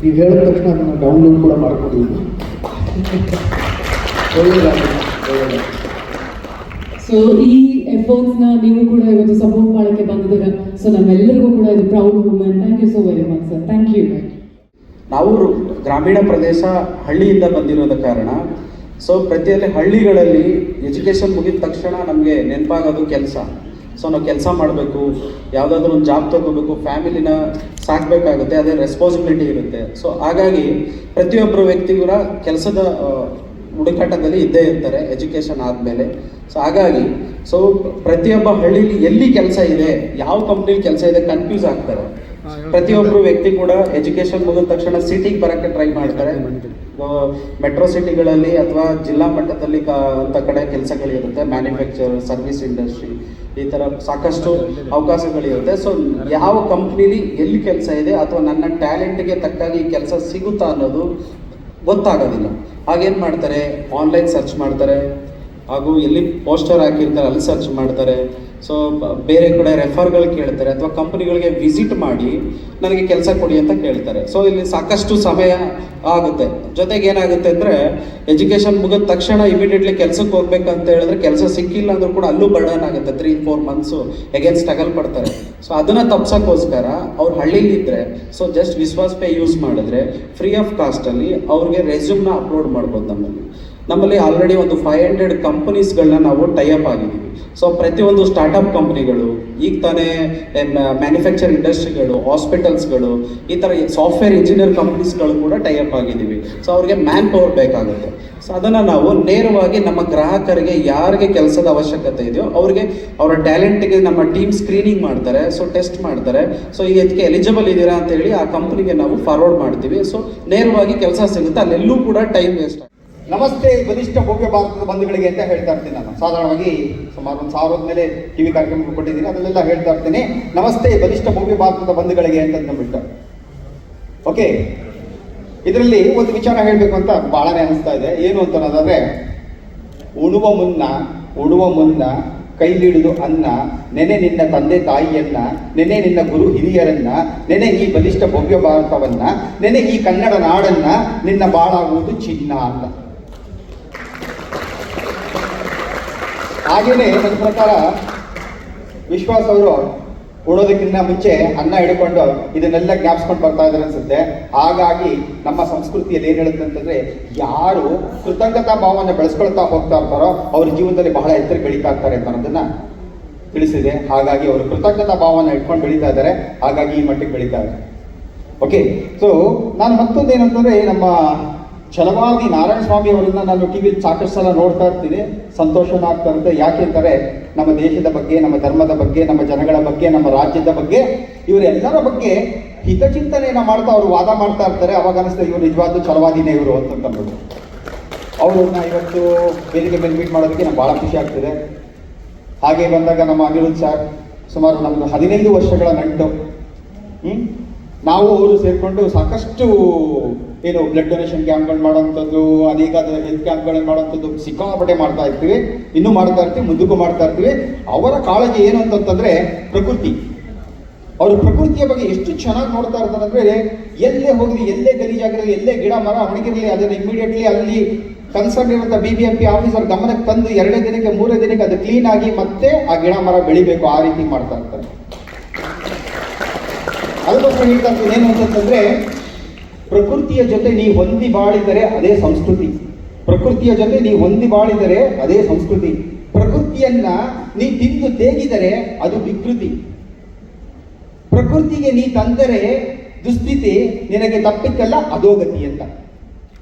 ನೀವು ಹೇಳಿದ ತಕ್ಷಣ ಅದನ್ನು ಡೌನ್ಲೋಡ್ ಕೂಡ ಮಾಡ್ಕೊಂಡಿದ್ದೀನಿ ಸೊ ಈ ಎಫರ್ಟ್ಸ್ನ ನೀವು ಕೂಡ ಇವತ್ತು ಸಪೋರ್ಟ್ ಮಾಡೋಕ್ಕೆ ಬಂದಿದ್ದೀರಾ. ಸೊ ನಮ್ಮೆಲ್ಲರಿಗೂ ಕೂಡ ಇದು proud women thank you so very much sir thank you ನಾವು ಗ್ರಾಮೀಣ ಪ್ರದೇಶ ಹಳ್ಳಿಯಿಂದ ಬಂದಿರೋದ ಕಾರಣ ಸೊ ಪ್ರತಿಯೊಂದು ಹಳ್ಳಿಗಳಲ್ಲಿ ಎಜುಕೇಷನ್ ಮುಗಿದ ತಕ್ಷಣ ನಮಗೆ ನೆನಪಾಗೋದು ಕೆಲಸ. ಸೊ ನಾವು ಕೆಲಸ ಮಾಡಬೇಕು ಯಾವುದಾದ್ರೂ ಒಂದು ಜಾಬ್ ತೊಗೋಬೇಕು ಫ್ಯಾಮಿಲಿನ ಸಾಕಬೇಕಾಗುತ್ತೆ ಅದೇ ರೆಸ್ಪಾನ್ಸಿಬಿಲಿಟಿ ಇರುತ್ತೆ. ಸೊ ಹಾಗಾಗಿ ಪ್ರತಿಯೊಬ್ಬರು ಕೂಡ ಕೆಲಸದ ಹುಡುಕಾಟದಲ್ಲಿ ಇದ್ದೇ ಇರ್ತಾರೆ ಎಜುಕೇಷನ್ ಆದಮೇಲೆ. ಸೊ ಹಾಗಾಗಿ ಸೊ ಪ್ರತಿಯೊಬ್ಬ ಹಳ್ಳಿಲಿ ಎಲ್ಲಿ ಕೆಲಸ ಇದೆ ಯಾವ ಕಂಪ್ನಿಲಿ ಕೆಲಸ ಇದೆ ಕನ್ಫ್ಯೂಸ್ ಆಗ್ತಾರೆ. ಪ್ರತಿಯೊಬ್ಬರು ವ್ಯಕ್ತಿ ಕೂಡ ಎಜುಕೇಷನ್ ಮುಗಿದ ತಕ್ಷಣ ಸಿಟಿಗೆ ಬರೋಕ್ಕೆ ಟ್ರೈ ಮಾಡ್ತಾರೆ. ಮೆಟ್ರೋ ಸಿಟಿಗಳಲ್ಲಿ ಅಥವಾ ಜಿಲ್ಲಾ ಮಟ್ಟದಲ್ಲಿ ಅಂತ ಕಡೆ ಕೆಲಸಗಳಿರುತ್ತೆ ಮ್ಯಾನುಫ್ಯಾಕ್ಚರ್ ಸರ್ವಿಸ್ ಇಂಡಸ್ಟ್ರಿ ಈ ಥರ ಸಾಕಷ್ಟು ಅವಕಾಶಗಳಿರುತ್ತೆ. ಸೊ ಯಾವ ಕಂಪ್ನಿಲಿ ಎಲ್ಲಿ ಕೆಲಸ ಇದೆ ಅಥವಾ ನನ್ನ ಟ್ಯಾಲೆಂಟ್ಗೆ ತಕ್ಕಾಗಿ ಕೆಲಸ ಸಿಗುತ್ತಾ ಅನ್ನೋದು ಗೊತ್ತಾಗೋದಿಲ್ಲ. ಆಗೇನು ಮಾಡ್ತಾರೆ? ಆನ್ಲೈನ್ ಸರ್ಚ್ ಮಾಡ್ತಾರೆ. ಹಾಗೂ ಎಲ್ಲಿ ಪೋಸ್ಟರ್ ಹಾಕಿರ್ತಾರೆ, ಅಲ್ಲಿ ಸರ್ಚ್ ಮಾಡ್ತಾರೆ. ಸೊ ಬೇರೆ ಕಡೆ ರೆಫರ್ಗಳು ಕೇಳ್ತಾರೆ ಅಥವಾ ಕಂಪ್ನಿಗಳಿಗೆ ವಿಸಿಟ್ ಮಾಡಿ ನನಗೆ ಕೆಲಸ ಕೊಡಿ ಅಂತ ಕೇಳ್ತಾರೆ. ಸೊ ಇಲ್ಲಿ ಸಾಕಷ್ಟು ಸಮಯ ಆಗುತ್ತೆ. ಜೊತೆಗೆ ಏನಾಗುತ್ತೆ ಅಂದರೆ ಎಜುಕೇಷನ್ ಮುಗಿದ ತಕ್ಷಣ ಇಮಿಡಿಯೇಟ್ಲಿ ಕೆಲಸಕ್ಕೆ ಹೋಗ್ಬೇಕಂತ ಹೇಳಿದ್ರೆ ಕೆಲಸ ಸಿಕ್ಕಿಲ್ಲ ಅಂದ್ರೂ ಕೂಡ ಅಲ್ಲೂ ಬರ್ಡನ್ ಆಗುತ್ತೆ. Three four months again struggle ಪಡ್ತಾರೆ. ಸೊ ಅದನ್ನು ತಪ್ಸೋಕ್ಕೋಸ್ಕರ ಅವ್ರು ಹಳ್ಳಿಲಿದ್ದರೆ so just Vishwas pay use ಮಾಡಿದ್ರೆ ಫ್ರೀ ಆಫ್ ಕಾಸ್ಟಲ್ಲಿ ಅವ್ರಿಗೆ ರೆಸ್ಯೂಮ್ನ ಅಪ್ಲೋಡ್ ಮಾಡ್ಬೋದು ನಮ್ಮಲ್ಲಿ. ನಮ್ಮಲ್ಲಿ ಆಲ್ರೆಡಿ ಒಂದು ಫೈವ್ ಹಂಡ್ರೆಡ್ ಕಂಪನೀಸ್ಗಳನ್ನ ನಾವು ಟೈಅಪ್ ಆಗಿದ್ದೀವಿ. ಸೊ ಪ್ರತಿಯೊಂದು ಸ್ಟಾರ್ಟಪ್ ಕಂಪ್ನಿಗಳು ಈಗ ತಾನೇ ಮ್ಯಾನುಫ್ಯಾಕ್ಚರ್ ಇಂಡಸ್ಟ್ರಿಗಳು ಹಾಸ್ಪಿಟಲ್ಸ್ಗಳು ಈ ಥರ ಸಾಫ್ಟ್ವೇರ್ ಇಂಜಿನಿಯರ್ ಕಂಪ್ನೀಸ್ಗಳು ಕೂಡ ಟೈಅಪ್ ಆಗಿದ್ದೀವಿ. ಸೊ ಅವ್ರಿಗೆ ಮ್ಯಾನ್ ಪವರ್ ಬೇಕಾಗುತ್ತೆ. ಸೊ ಅದನ್ನು ನಾವು ನೇರವಾಗಿ ನಮ್ಮ ಗ್ರಾಹಕರಿಗೆ ಯಾರಿಗೆ ಕೆಲಸದ ಅವಶ್ಯಕತೆ ಇದೆಯೋ, ಅವ್ರಿಗೆ ಅವರ ಟ್ಯಾಲೆಂಟ್ಗೆ ನಮ್ಮ ಟೀಮ್ ಸ್ಕ್ರೀನಿಂಗ್ ಮಾಡ್ತಾರೆ ಸೊ ಟೆಸ್ಟ್ ಮಾಡ್ತಾರೆ. ಸೊ ಈಗ ಇದಕ್ಕೆ ಎಲಿಜಿಬಲ್ ಇದ್ದೀರಾ ಅಂತ ಹೇಳಿ ಆ ಕಂಪ್ನಿಗೆ ನಾವು ಫಾರ್ವರ್ಡ್ ಮಾಡ್ತೀವಿ. ಸೊ ನೇರವಾಗಿ ಕೆಲಸ ಸಿಗುತ್ತೆ. ಅಲ್ಲೆಲ್ಲೂ ಕೂಡ ಟೈಮ್ ವೇಸ್ಟ್ ನಮಸ್ತೆ ಬಲಿಷ್ಠ ಭವ್ಯ ಭಾರತದ ಬಂಧುಗಳಿಗೆ ಅಂತ ಹೇಳ್ತಾ ಇರ್ತೀನಿ ನಾನು. ಸಾಧಾರಣವಾಗಿ ಸುಮಾರು ಒಂದು ಸಾವಿರದ ಮೇಲೆ ಟಿವಿ ಕಾರ್ಯಕ್ರಮಕ್ಕೆ ಕೊಟ್ಟಿದ್ದೀನಿ. ಅದನ್ನೆಲ್ಲ ಹೇಳ್ತಾ ಇರ್ತೀನಿ. ನಮಸ್ತೆ ಬಲಿಷ್ಠ ಭವ್ಯ ಭಾರತದ ಬಂಧುಗಳಿಗೆ ಅಂತ ಅಂದ್ಬಿಟ್ಟು. ಓಕೆ. ಇದರಲ್ಲಿ ಒಂದು ವಿಚಾರ ಹೇಳಬೇಕು ಅಂತ ಬಹಳನೇ ಅನಿಸ್ತಾ ಇದೆ. ಏನು ಅಂತ ಅನ್ನೋದಾದ್ರೆ, ಉಣುವ ಮುನ್ನ ಉಣುವ ಮುನ್ನ ಕೈಲಿಡಿದು ಅನ್ನ, ನೆನೆ ನಿನ್ನ ತಂದೆ ತಾಯಿಯನ್ನ, ನೆನೆ ನಿನ್ನ ಗುರು ಹಿರಿಯರನ್ನ, ನೆನೆ ಈ ಬಲಿಷ್ಠ ಭವ್ಯ ಭಾರತವನ್ನ, ನೆನೆ ಈ ಕನ್ನಡ ನಾಡನ್ನ ನಿನ್ನ ಬಾಳಾಗುವುದು ಚಿನ್ನ ಅಂತ. ಹಾಗೇನೆ ನನ್ನ ಪ್ರಕಾರ ವಿಶ್ವಾಸ್ ಅವರು ಉಣೋದಕ್ಕಿಂತ ಮುಂಚೆ ಅನ್ನ ಹಿಡ್ಕೊಂಡು ಇದನ್ನೆಲ್ಲ ಜ್ಞಾಪಿಸ್ಕೊಂಡು ಬರ್ತಾ ಇದ್ದಾರೆ ಅನ್ಸುತ್ತೆ. ಹಾಗಾಗಿ ನಮ್ಮ ಸಂಸ್ಕೃತಿಯಲ್ಲಿ ಏನ್ ಹೇಳುತ್ತೆ ಅಂತಂದ್ರೆ ಯಾರು ಕೃತಜ್ಞತಾ ಭಾವನೆ ಬೆಳೆಸ್ಕೊಳ್ತಾ ಹೋಗ್ತಾ ಇರ್ತಾರೋ ಅವ್ರ ಜೀವನದಲ್ಲಿ ಬಹಳ ಎತ್ತರ ಬೆಳೀತಾ ಇರ್ತಾರೆ ಅಂತ ಅನ್ನೋದನ್ನ ತಿಳಿಸಿದೆ. ಹಾಗಾಗಿ ಅವರು ಕೃತಜ್ಞತಾ ಭಾವನೆ ಇಟ್ಕೊಂಡು ಬೆಳೀತಾ ಇದ್ದಾರೆ. ಹಾಗಾಗಿ ಈ ಮಟ್ಟಿಗೆ ಬೆಳೀತಾ ಇದ್ದಾರೆ. ಓಕೆ ಸೊ ನಾನು ಮತ್ತೊಂದು ಏನಂತಂದ್ರೆ ನಮ್ಮ ಛಲವಾದಿ ನಾರಾಯಣ ಸ್ವಾಮಿ ಅವರನ್ನ ನಾನು ಟಿವಿ ಸಾಕಷ್ಟು ಸಲ ನೋಡ್ತಾ ಇರ್ತೀನಿ. ಸಂತೋಷನ ಆಗ್ತಾ ಇರುತ್ತೆ. ಯಾಕೆ ಅಂತಾರೆ ನಮ್ಮ ದೇಶದ ಬಗ್ಗೆ, ನಮ್ಮ ಧರ್ಮದ ಬಗ್ಗೆ, ನಮ್ಮ ಜನಗಳ ಬಗ್ಗೆ, ನಮ್ಮ ರಾಜ್ಯದ ಬಗ್ಗೆ ಇವರೆಲ್ಲರ ಬಗ್ಗೆ ಹಿತಚಿಂತನೆಯನ್ನ ಮಾಡ್ತಾ ಅವರು ವಾದ ಮಾಡ್ತಾ ಇರ್ತಾರೆ. ಅವಾಗ ಅನಿಸ್ತದೆ ಇವರು ನಿಜವಾದ ಛಲವಾದಿನೇ ಇವರು ಅಂತಂದ್ಬಿಟ್ಟು ಅವ್ರನ್ನ ಇವತ್ತು ಬೇರೆ ಮೇಲೆ ಮೀಟ್ ಮಾಡೋದಕ್ಕೆ ನಂಗೆ ಭಾಳ ಖುಷಿ ಆಗ್ತಿದೆ. ಹಾಗೆ ಬಂದಾಗ ನಮ್ಮ ಅನಿರುದ್ಧ ಸರ್ ಸುಮಾರು ನಮ್ಮದು ಹದಿನೈದು ವರ್ಷಗಳ ನಂಟು. ಹ್ಮ್? ನಾವು ಅವರು ಸೇರಿಕೊಂಡು ಸಾಕಷ್ಟು ಏನು ಬ್ಲಡ್ ಡೊನೇಷನ್ ಕ್ಯಾಂಪ್ಗಳು ಮಾಡೋವಂಥದ್ದು ಅನೇಕ ಹೆಲ್ತ್ ಕ್ಯಾಂಪ್ಗಳನ್ನ ಮಾಡೋವಂಥದ್ದು ಸಿಕ್ಕಾಪಟ್ಟೆ ಮಾಡ್ತಾ ಇರ್ತೀವಿ. ಇನ್ನೂ ಮಾಡ್ತಾ ಇರ್ತೀವಿ, ಮುಂದಕ್ಕೂ ಮಾಡ್ತಾ ಇರ್ತೀವಿ. ಅವರ ಕಾಳಜಿ ಏನು ಅಂತಂತಂದರೆ ಪ್ರಕೃತಿ. ಅವರು ಪ್ರಕೃತಿಯ ಬಗ್ಗೆ ಎಷ್ಟು ಚೆನ್ನಾಗಿ ನೋಡ್ತಾ ಇರ್ತಾರೆ ಎಲ್ಲೇ ಹೋಗಲಿ, ಎಲ್ಲೇ ಗಲೀಜಾಗಿರಲಿ, ಎಲ್ಲೇ ಗಿಡ, ಮರ ಒಣಗಿರಲಿ ಅದನ್ನು ಇಮಿಡಿಯೇಟ್ಲಿ ಅಲ್ಲಿ ಕನ್ಸರ್ನ್ ಇರುವಂಥ B B M P officer ಗಮನಕ್ಕೆ ತಂದು ಎರಡೇ ದಿನಕ್ಕೆ, ಮೂರೇ ದಿನಕ್ಕೆ ಅದು ಕ್ಲೀನ್ ಆಗಿ ಮತ್ತೆ ಆ ಗಿಡ, ಮರ ಬೆಳಿಬೇಕು. ಆ ರೀತಿ ಮಾಡ್ತಾ ಇರ್ತಾರೆ. ಅದಕ್ಕೋಸ್ಕರ ಹೇಳ್ತಾ ಏನು ಅಂತಂದ್ರೆ ಪ್ರಕೃತಿಯ ಜೊತೆ ನೀವು ಹೊಂದಿ ಬಾಳಿದರೆ ಅದೇ ಸಂಸ್ಕೃತಿ. ಪ್ರಕೃತಿಯ ಜೊತೆ ನೀವು ಹೊಂದಿ ಬಾಳಿದರೆ ಅದೇ ಸಂಸ್ಕೃತಿ. ಪ್ರಕೃತಿಯನ್ನ ನೀ ತಿಂದು ತೇಗಿದರೆ ಅದು ವಿಕೃತಿ. ಪ್ರಕೃತಿಗೆ ನೀ ತಂದರೆ ದುಸ್ಥಿತಿ, ನಿನಗೆ ತಪ್ಪಿದ್ದಲ್ಲ ಅಧೋಗತಿ ಅಂತ.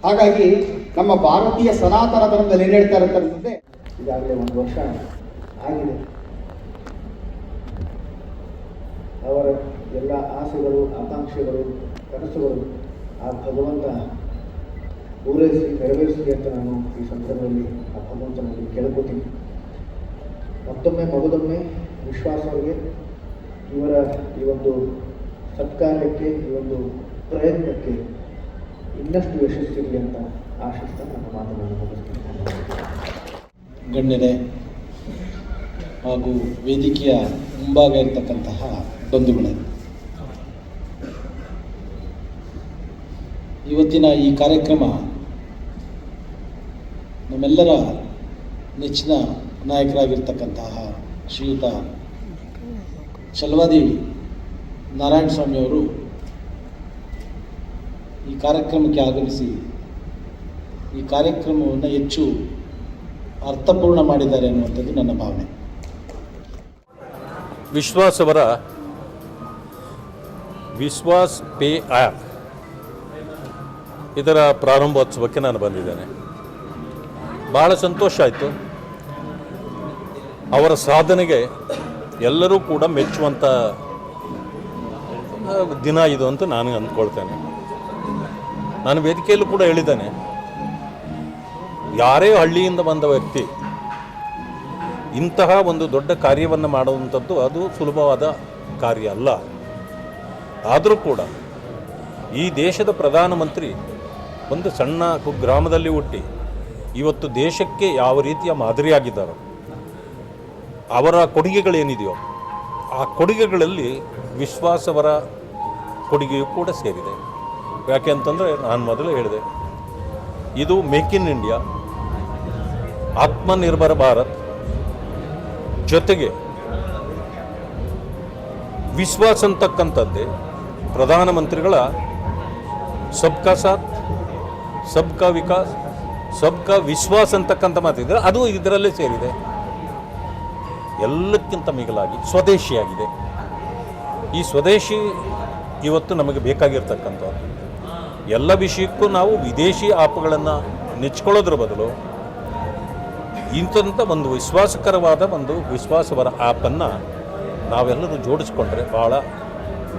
ಹಾಗಾಗಿ ನಮ್ಮ ಭಾರತೀಯ ಸನಾತನ ಧರ್ಮದಲ್ಲಿ ಏನ್ ಹೇಳ್ತಾರೆ ಅಂತಂದ್ರೆ, ಈಗಾಗಲೇ ಒಂದು ವರ್ಷ ಆಗಿದೆ. ಅವರ ಎಲ್ಲ ಆಸೆಗಳು, ಆಕಾಂಕ್ಷೆಗಳು, ಕನಸುಗಳು ಆ ಭಗವಂತ ಪೂರೈಸಿ ನೆರವೇರಿಸಲಿ ಅಂತ ನಾನು ಈ ಸಂದರ್ಭದಲ್ಲಿ ಆ ಭಗವಂತನಲ್ಲಿ ಕೇಳ್ಕೊತೀನಿ. ಮತ್ತೊಮ್ಮೆ, ಮಗದೊಮ್ಮೆ ವಿಶ್ವಾಸ ಅವರಿಗೆ. ಇವರ ಈ ಒಂದು ಸತ್ಕಾರ್ಯಕ್ಕೆ, ಈ ಒಂದು ಪ್ರಯತ್ನಕ್ಕೆ ಇನ್ನಷ್ಟು ಯಶಸ್ಸಿರಲಿ ಅಂತ ಆಶಿಸ್ತಾ ನನ್ನ ಮುಗಿಸ್ತೀನಿ. ಗಣ್ಯರೇ ಹಾಗೂ ವೇದಿಕೆಯ ಮುಂಭಾಗ ಇರತಕ್ಕಂತಹ ಬಂಧುಗಳೇ. ಇವತ್ತಿನ ಈ ಕಾರ್ಯಕ್ರಮ ನಮ್ಮೆಲ್ಲರ ನೆಚ್ಚಿನ ನಾಯಕರಾಗಿರ್ತಕ್ಕಂತಹ ಶ್ರೀಯುತ ಚಲವಾದಿ ನಾರಾಯಣ ಸ್ವಾಮಿಯವರು ಈ ಕಾರ್ಯಕ್ರಮಕ್ಕೆ ಆಗಮಿಸಿ ಈ ಕಾರ್ಯಕ್ರಮವನ್ನು ಹೆಚ್ಚು ಅರ್ಥಪೂರ್ಣ ಮಾಡಿದ್ದಾರೆ ಅನ್ನುವಂಥದ್ದು ನನ್ನ ಭಾವನೆ. ವಿಶ್ವಾಸ್ ಅವರ ವಿಶ್ವಾಸ್ ಪೇ ಆ್ಯಪ್ ಇದರ ಪ್ರಾರಂಭೋತ್ಸವಕ್ಕೆ ನಾನು ಬಂದಿದ್ದೇನೆ. ಭಾಳ ಸಂತೋಷ ಆಯಿತು. ಅವರ ಸಾಧನೆಗೆ ಎಲ್ಲರೂ ಕೂಡ ಮೆಚ್ಚುವಂಥ ದಿನ ಇದು ಅಂತ ನಾನು ಅಂದ್ಕೊಳ್ತೇನೆ. ನಾನು ವೇದಿಕೆಯಲ್ಲೂ ಕೂಡ ಹೇಳಿದ್ದೇನೆ. ಯಾರೇ ಹಳ್ಳಿಯಿಂದ ಬಂದ ವ್ಯಕ್ತಿ ಇಂತಹ ಒಂದು ದೊಡ್ಡ ಕಾರ್ಯವನ್ನು ಮಾಡುವಂಥದ್ದು ಅದು ಸುಲಭವಾದ ಕಾರ್ಯ ಅಲ್ಲ. ಆದರೂ ಕೂಡ ಈ ದೇಶದ ಪ್ರಧಾನಮಂತ್ರಿ ಒಂದು ಸಣ್ಣ ಕುಗ್ರಾಮದಲ್ಲಿ ಹುಟ್ಟಿ ಇವತ್ತು ದೇಶಕ್ಕೆ ಯಾವ ರೀತಿಯ ಮಾದರಿಯಾಗಿದ್ದಾರೋ, ಅವರ ಕೊಡುಗೆಗಳೇನಿದೆಯೋ ಆ ಕೊಡುಗೆಗಳಲ್ಲಿ ವಿಶ್ವಾಸವರ ಕೊಡುಗೆಯೂ ಕೂಡ ಸೇರಿದೆ. ಯಾಕೆ ಅಂತಂದರೆ ನಾನು ಮೊದಲು ಹೇಳಿದೆ, ಇದು make in India, Atmanirbhar Bharat ಜೊತೆಗೆ ವಿಶ್ವಾಸ ಅಂತಕ್ಕಂಥದ್ದೇ ಪ್ರಧಾನಮಂತ್ರಿಗಳ ಸಬ್ಕಾ ಸಾಥ್, ಸಬ್ಕಾ ವಿಕಾಸ್, ಸಬ್ಕಾ ವಿಶ್ವಾಸ ಅಂತಕ್ಕಂಥ ಮಾತಿದ್ರೆ ಅದು ಇದರಲ್ಲೇ ಸೇರಿದೆ. ಎಲ್ಲಕ್ಕಿಂತ ಮಿಗಿಲಾಗಿ ಸ್ವದೇಶಿಯಾಗಿದೆ. ಈ ಸ್ವದೇಶಿ ಇವತ್ತು ನಮಗೆ ಬೇಕಾಗಿರ್ತಕ್ಕಂಥದ್ದು. ಎಲ್ಲ ವಿಷಯಕ್ಕೂ ನಾವು ವಿದೇಶಿ ಆಪ್ಗಳನ್ನು ನೆಚ್ಕೊಳ್ಳೋದ್ರ ಬದಲು ಇಂಥಂಥ ಒಂದು ವಿಶ್ವಾಸಕರವಾದ ಒಂದು ವಿಶ್ವಾಸವರ ಆ್ಯಪನ್ನು ನಾವೆಲ್ಲರೂ ಜೋಡಿಸ್ಕೊಂಡ್ರೆ ಭಾಳ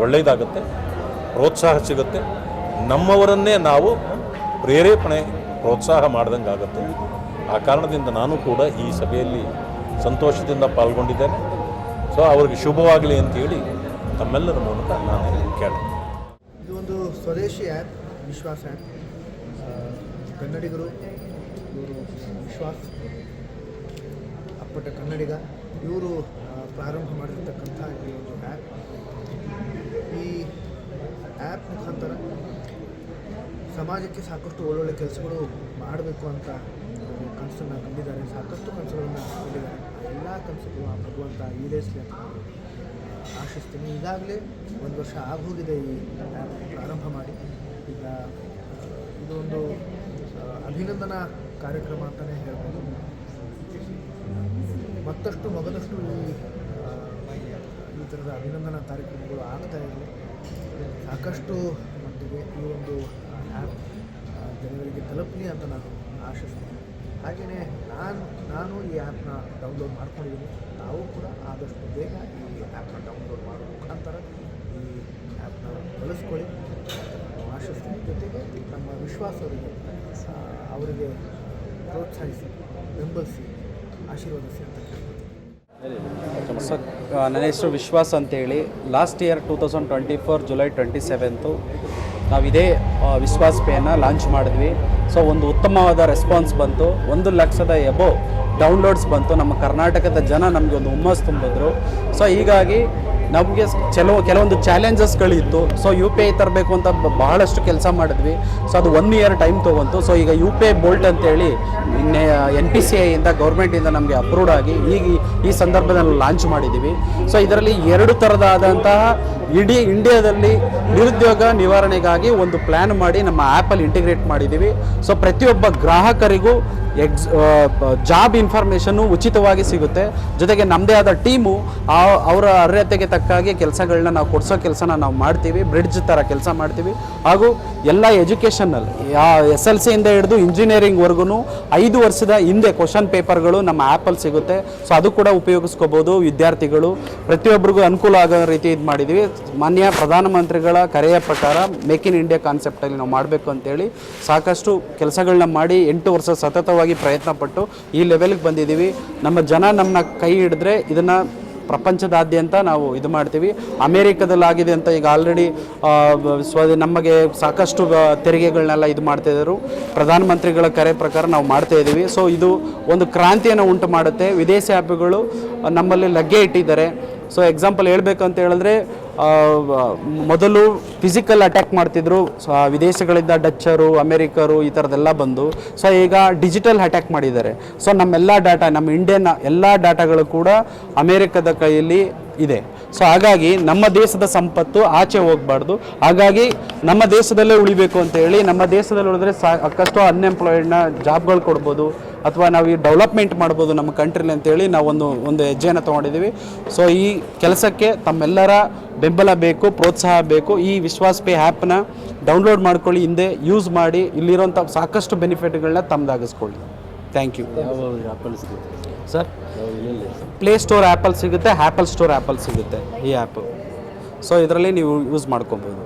ಒಳ್ಳೆಯದಾಗುತ್ತೆ, ಪ್ರೋತ್ಸಾಹ ಸಿಗುತ್ತೆ. ನಮ್ಮವರನ್ನೇ ನಾವು ಪ್ರೇರೇಪಣೆ, ಪ್ರೋತ್ಸಾಹ ಮಾಡ್ದಂಗೆ ಆಗುತ್ತೆ ಆ ಕಾರಣದಿಂದ ನಾನು ಕೂಡ ಈ ಸಭೆಯಲ್ಲಿ ಸಂತೋಷದಿಂದ ಪಾಲ್ಗೊಂಡಿದ್ದೇನೆ. ಸೊ, ಅವ್ರಿಗೆ ಶುಭವಾಗಲಿ ಅಂತೇಳಿ ತಮ್ಮೆಲ್ಲರ ಮೂಲಕ ನಾನು ಕೇಳಿ ಇದು ಒಂದು ಸ್ವದೇಶಿ ಆ್ಯಪ್, ವಿಶ್ವಾಸ ಆ್ಯಪ್. ಕನ್ನಡಿಗರು, ಇವರು ವಿಶ್ವಾಸ್ ಅಪ್ಪಟ ಕನ್ನಡಿಗ, ಇವರು ಪ್ರಾರಂಭ ಮಾಡಿರ್ತಕ್ಕಂಥ ಈ ಒಂದು ಆ್ಯಪ್ ಈ ಆ್ಯಪ್ ಮುಖಾಂತರ ಸಮಾಜಕ್ಕೆ ಸಾಕಷ್ಟು ಒಳ್ಳೊಳ್ಳೆ ಕೆಲಸಗಳು ಮಾಡಬೇಕು ಅಂತ ಕನಸನ್ನು ಕಂಡಿದ್ದಾರೆ. ಸಾಕಷ್ಟು ಕನಸುಗಳನ್ನು ಕಂಡಿದ್ದಾರೆ. ಎಲ್ಲ ಕನಸುಗಳು ಆ ಭಗವಂತ ಈಡೇರಿಸಲಿ ಅಂತ ಆಶಿಸ್ತೀನಿ. ಈಗಾಗಲೇ ಒಂದು ವರ್ಷ ಆಗೋಗಿದೆ ಈ ಆ್ಯಪ್ ಪ್ರಾರಂಭ ಮಾಡಿ. ಈಗ ಇದೊಂದು ಅಭಿನಂದನಾ ಕಾರ್ಯಕ್ರಮ ಅಂತಲೇ ಹೇಳ್ಬೋದು. ಮತ್ತಷ್ಟು ಮೊದಲಷ್ಟು ಈ ಈ ಥರದ ಅಭಿನಂದನಾ ಕಾರ್ಯಕ್ರಮಗಳು ಆಗ್ತಾ ಇರಲಿ ಸಾಕಷ್ಟು ಮಟ್ಟಿಗೆ ಈ ಒಂದು ಆ್ಯಪ್ ಜನಗಳಿಗೆ ತಲುಪಲಿ ಅಂತ ನಾನು ಆಶಿಸ್ತೀನಿ. ಹಾಗೆಯೇ ನಾನು ನಾನು ಈ ಆ್ಯಪ್ನ ಡೌನ್ಲೋಡ್ ಮಾಡ್ಕೊಂಡಿದ್ದೀನಿ. ನಾವು ಕೂಡ ಆದಷ್ಟು ಬೇಗ ಈ ಆ್ಯಪ್ನ ಡೌನ್ಲೋಡ್ ಮಾಡೋ ಮುಖಾಂತರ ಈ ಆ್ಯಪ್ನ ಬಳಸ್ಕೊಳ್ಳಿ. ನಾವು ಆಶಿಸ್ತೀನಿ. ಜೊತೆಗೆ ನಮ್ಮ ವಿಶ್ವಾಸವರಿಗೆ ಅವರಿಗೆ ಪ್ರೋತ್ಸಾಹಿಸಿ, ಬೆಂಬಲಿಸಿ. ಆಶೀರ್ವದಿಸಿ ಅಂತ ಸರ್ ನನ್ನ ಹೆಸರು ವಿಶ್ವಾಸ್ ಅಂತೇಳಿ. Last year two thousand twenty four July twenty seventh ನಾವು ಇದೇ ವಿಶ್ವಾಸ್ ಪೇನ ಲಾಂಚ್ ಮಾಡಿದ್ವಿ. ಸೊ ಒಂದು ಉತ್ತಮವಾದ ರೆಸ್ಪಾನ್ಸ್ ಬಂತು. ಒಂದು ಲಕ್ಷದ ಎಬೋ ಡೌನ್ಲೋಡ್ಸ್ ಬಂತು. ನಮ್ಮ ಕರ್ನಾಟಕದ ಜನ ನಮಗೆ ಒಂದು ಹುಮ್ಮಸ್ ತುಂಬಿದ್ರು. ಸೊ ಹೀಗಾಗಿ ನಮಗೆ ಕೆಲವು ಕೆಲವೊಂದು ಚಾಲೆಂಜಸ್ಗಳಿತ್ತು ಸೊ ಯು ಪಿ ಐ ತರಬೇಕು ಅಂತ ಬಹಳಷ್ಟು ಕೆಲಸ ಮಾಡಿದ್ವಿ. ಸೊ ಅದು ಒನ್ ಇಯರ್ ಟೈಮ್ ತೊಗೊಂತು. ಸೊ ಈಗ ಯು ಪಿ ಐ ಬೋಲ್ಟ್ ಅಂತೇಳಿ ಎನ್ ಪಿ ಸಿ ಐಯಿಂದ ಗೌರ್ಮೆಂಟಿಂದ ನಮಗೆ ಅಪ್ರೂವ್ಡ್ ಆಗಿ ಈಗ ಈ ಸಂದರ್ಭದಲ್ಲಿ ಲಾಂಚ್ ಮಾಡಿದ್ದೀವಿ. ಸೊ ಇದರಲ್ಲಿ ಎರಡು ಥರದಾದಂತಹ ಇಡೀ ಇಂಡಿಯಾದಲ್ಲಿ ನಿರುದ್ಯೋಗ ನಿವಾರಣೆಗಾಗಿ ಒಂದು ಪ್ಲ್ಯಾನ್ ಮಾಡಿ ನಮ್ಮ ಆ್ಯಪಲ್ಲಿ ಇಂಟಿಗ್ರೇಟ್ ಮಾಡಿದ್ದೀವಿ ಸೊ ಪ್ರತಿಯೊಬ್ಬ ಗ್ರಾಹಕರಿಗೂ ಎಕ್ಸ್ ಜಾಬ್ ಇನ್ಫಾರ್ಮೇಷನ್ನು ಉಚಿತವಾಗಿ ಸಿಗುತ್ತೆ. ಜೊತೆಗೆ ನಮ್ಮದೇ ಆದ ಟೀಮು ಅವರ ಅರ್ಹತೆಗೆ ತಕ್ಕಾಗಿ ಕೆಲಸಗಳನ್ನ ನಾವು ಕೊಡಿಸೋ ಕೆಲಸನ ನಾವು ಮಾಡ್ತೀವಿ. ಬ್ರಿಡ್ಜ್ ಥರ ಕೆಲಸ ಮಾಡ್ತೀವಿ. ಹಾಗೂ ಎಲ್ಲ ಎಜುಕೇಷನಲ್ಲಿ ಎಸ್ ಎಲ್ ಸಿಯಿಂದ ಹಿಡಿದು ಇಂಜಿನಿಯರಿಂಗ್ವರೆಗೂ ಐದು ವರ್ಷದ ಹಿಂದೆ ಕ್ವಶನ್ ಪೇಪರ್ಗಳು ನಮ್ಮ ಆ್ಯಪಲ್ಲಿ ಸಿಗುತ್ತೆ. ಸೊ ಅದು ಕೂಡ ಉಪಯೋಗಿಸ್ಕೋಬೋದು ವಿದ್ಯಾರ್ಥಿಗಳು. ಪ್ರತಿಯೊಬ್ಬರಿಗೂ ಅನುಕೂಲ ಆಗೋ ರೀತಿ ಇದು ಮಾಡಿದ್ದೀವಿ ಮಾನ್ಯ ಪ್ರಧಾನಮಂತ್ರಿಗಳ ಕರೆಯ ಪ್ರಕಾರ ಮೇಕ್ ಇನ್ ಇಂಡಿಯಾ ಕಾನ್ಸೆಪ್ಟಲ್ಲಿ ನಾವು ಮಾಡಬೇಕು ಅಂತೇಳಿ ಸಾಕಷ್ಟು ಕೆಲಸಗಳನ್ನ ಮಾಡಿ ಎಂಟು ವರ್ಷ ಸತತವಾಗಿ ಪ್ರಯತ್ನ ಪಟ್ಟು ಈ ಲೆವೆಲ್ಗೆ ಬಂದಿದ್ದೀವಿ. ನಮ್ಮ ಜನ ನಮ್ಮನ್ನ ಕೈ ಹಿಡಿದ್ರೆ ಇದನ್ನು ಪ್ರಪಂಚದಾದ್ಯಂತ ನಾವು ಇದು ಮಾಡ್ತೀವಿ. ಅಮೇರಿಕದಲ್ಲಾಗಿದೆ ಅಂತ ಈಗ ಆಲ್ರೆಡಿ ಸ್ವ, ನಮಗೆ ಸಾಕಷ್ಟು ತೆರಿಗೆಗಳನ್ನೆಲ್ಲ ಇದು ಮಾಡ್ತಾಯಿದ್ದರು ಪ್ರಧಾನಮಂತ್ರಿಗಳ ಕರೆ ಪ್ರಕಾರ ನಾವು ಮಾಡ್ತಾ ಇದ್ದೀವಿ. ಸೊ ಇದು ಒಂದು ಕ್ರಾಂತಿಯನ್ನು ಉಂಟು ಮಾಡುತ್ತೆ. ವಿದೇಶಿ ಆ್ಯಪ್ಗಳು ನಮ್ಮಲ್ಲಿ ಲಗ್ಗೆ ಇಟ್ಟಿದ್ದಾರೆ. ಸೊ ಎಕ್ಸಾಂಪಲ್ ಹೇಳಬೇಕಂತ ಹೇಳಿದ್ರೆ ಮೊದಲು ಫಿಸಿಕಲ್ ಅಟ್ಯಾಕ್ ಮಾಡ್ತಿದ್ರು. ಸೊ ವಿದೇಶಗಳಿಂದ ಡಚ್ಚರು, ಅಮೇರಿಕರು ಈ ಥರದ್ದೆಲ್ಲ ಬಂದು ಸೊ ಈಗ ಡಿಜಿಟಲ್ ಅಟ್ಯಾಕ್ ಮಾಡಿದ್ದಾರೆ. ಸೊ ನಮ್ಮೆಲ್ಲ ಡಾಟಾ ನಮ್ಮ ಇಂಡಿಯನ್ ಎಲ್ಲ ಡಾಟಾಗಳು ಕೂಡ ಅಮೇರಿಕದ ಕೈಯಲ್ಲಿ ಇದೆ. ಸೊ ಹಾಗಾಗಿ ನಮ್ಮ ದೇಶದ ಸಂಪತ್ತು ಆಚೆ ಹೋಗಬಾರ್ದು. ಹಾಗಾಗಿ ನಮ್ಮ ದೇಶದಲ್ಲೇ ಉಳಿಬೇಕು ಅಂತ ಹೇಳಿ, ನಮ್ಮ ದೇಶದಲ್ಲಿ ಉಳಿದ್ರೆ ಸಾಕಷ್ಟು ಅನ್ಎಂಪ್ಲಾಯ್ಡ್ನ ಜಾಬ್ಗಳು ಕೊಡ್ಬೋದು. ಅಥವಾ ನಾವು ಈ ಡೆವಲಪ್ಮೆಂಟ್ ಮಾಡ್ಬೋದು ನಮ್ಮ ಕಂಟ್ರಿಲಿ ಅಂತೇಳಿ ನಾವು ಒಂದು ಒಂದು ಹೆಜ್ಜೆಯನ್ನು ತೊಗೊಂಡಿದ್ದೀವಿ. ಸೊ ಈ ಕೆಲಸಕ್ಕೆ ತಮ್ಮೆಲ್ಲರ ಬೆಂಬಲ ಬೇಕು ಪ್ರೋತ್ಸಾಹ ಬೇಕು. ಈ ವಿಶ್ವಾಸ್ ಪೇ ಆ್ಯಪ್ನ ಡೌನ್ಲೋಡ್ ಮಾಡ್ಕೊಳ್ಳಿ ಹಿಂದೆ ಯೂಸ್ ಮಾಡಿ ಇಲ್ಲಿರೋಂಥ ಸಾಕಷ್ಟು ಬೆನಿಫಿಟ್ಗಳನ್ನ ತಮ್ಮದಾಗಿಸ್ಕೊಳ್ಳಿ thank you sir play store Apple ಸಿಗುತ್ತೆ ಆ್ಯಪಲ್ ಸ್ಟೋರ್ ಆ್ಯಪಲ್ ಸಿಗುತ್ತೆ ಈ ಆ್ಯಪು ಸೊ ಇದರಲ್ಲಿ ನೀವು ಯೂಸ್ ಮಾಡ್ಕೊಬೋದು.